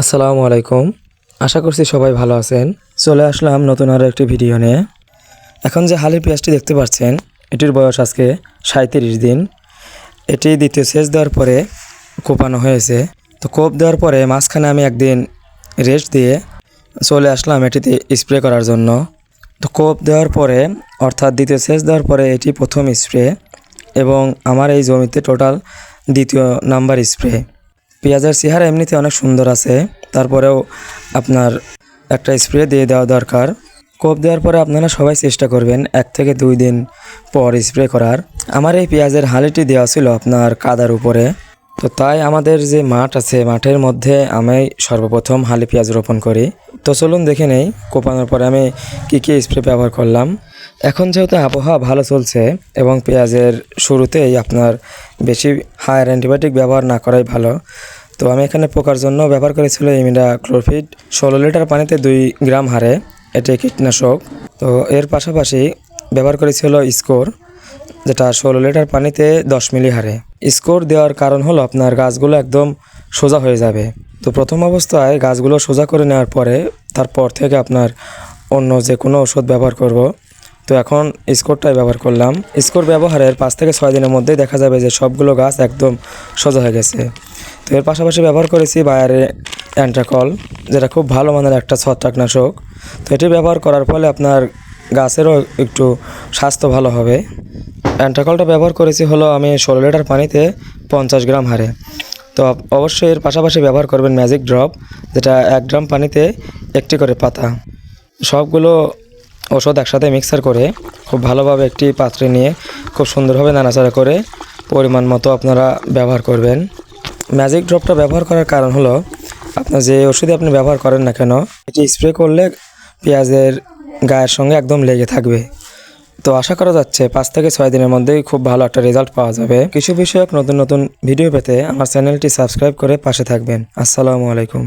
আসসালামু আলাইকুম। আশা করছি সবাই ভালো আছেন। চলে আসলাম নতুন আরও একটি ভিডিও নিয়ে। এখন যে হালি পেঁয়াজটি দেখতে পাচ্ছেন, এটির বয়স আজকে সাঁত্রিশ দিন। এটি দ্বিতীয় সেচ দেওয়ার পরে কোপানো হয়েছে। তো কোপ দেওয়ার পরে মাঝখানে আমি একদিন রেস্ট দিয়ে চলে আসলাম এটিতে স্প্রে করার জন্য। তো কোপ দেওয়ার পরে, অর্থাৎ দ্বিতীয় সেচ দেওয়ার পরে এটি প্রথম স্প্রে এবং আমার এই জমিতে টোটাল দ্বিতীয় নাম্বার স্প্রে। পেঁয়াজের চেহারা এমনিতে অনেক সুন্দর আছে। তারপরেও আপনার একটা স্প্রে দিয়ে দেওয়া দরকার। কোপ দেওয়ার পরে আপনারা সবাই চেষ্টা করবেন এক থেকে দুই দিন পর স্প্রে করার। আমার এই পেঁয়াজের হালিটি দেওয়া ছিল আপনার কাদার উপরে। তো তাই আমাদের যে মাঠ আছে, মাঠের মধ্যে আমি সর্বপ্রথম হালি পেঁয়াজ রোপণ করি। তো চলুন দেখে নেই, কোপানোর পরে আমি কী কী স্প্রে ব্যবহার করলাম। এখন যেহেতু আবহাওয়া ভালো চলছে এবং পেঁয়াজের শুরুতেই আপনার বেশি হায়ার অ্যান্টিবায়োটিক ব্যবহার না করাই ভালো, তো আমি এখানে পোকার জন্য ব্যবহার করেছিল ইমিডা ক্লোরফিড ষোলো লিটার পানিতে দুই গ্রাম হারে, এটি কীটনাশক। তো এর পাশাপাশি ব্যবহার করেছিল স্কোর। যেটা ষোলো লিটার পানিতে দশ মিলি হারে। স্কোর দেওয়ার কারণ হলো আপনার গাছগুলো একদম সোজা হয়ে যাবে। তো প্রথম অবস্থায় গাছগুলো সোজা করে নেওয়ার পরে তারপর থেকে আপনার অন্য যে কোনো ওষুধ ব্যবহার করব। তো এখন স্কোরটাই ব্যবহার করলাম। স্কোর ব্যবহারের পাঁচ থেকে ছয় দিনের মধ্যেই দেখা যাবে যে সবগুলো গাছ একদম সোজা হয়ে গেছে। তো এর পাশাপাশি ব্যবহার করেছি বায়ারে অ্যান্ট্রাকল, যেটা খুব ভালো মানের একটা ছত্রাকনাশক। তো এটি ব্যবহার করার ফলে আপনার গাছেরও একটু স্বাস্থ্য ভালো হবে। অ্যান্ট্রাকলটা ব্যবহার করেছি হলো আমি ষোলো লিটার পানিতে পঞ্চাশ গ্রাম হারে। তো অবশ্যই এর পাশাপাশি ব্যবহার করবেন ম্যাজিক ড্রপ যেটা এক গ্রাম পানিতে একটি করে পাতা। সবগুলো ওষুধ একসাথে মিক্সার করে খুব ভালোভাবে একটি পাত্রে নিয়ে খুব সুন্দরভাবে নাড়াচাড়া করে পরিমাণ মতো আপনারা ব্যবহার করবেন। ম্যাজিক ড্রপটা ব্যবহার করার কারণ হলো আপনার যে ওষুধে আপনি ব্যবহার করেন না কেন, এটি স্প্রে করলে পেঁয়াজের গায়ের সঙ্গে একদম লেগে থাকবে। তো আশা করা যাচ্ছে পাঁচ থেকে ছয় দিনের মধ্যেই খুব ভালো একটা রেজাল্ট পাওয়া যাবে। কিছু বিষয়ক নতুন নতুন ভিডিও পেতে আমার চ্যানেলটি সাবস্ক্রাইব করে পাশে থাকবেন। আসসালামু আলাইকুম।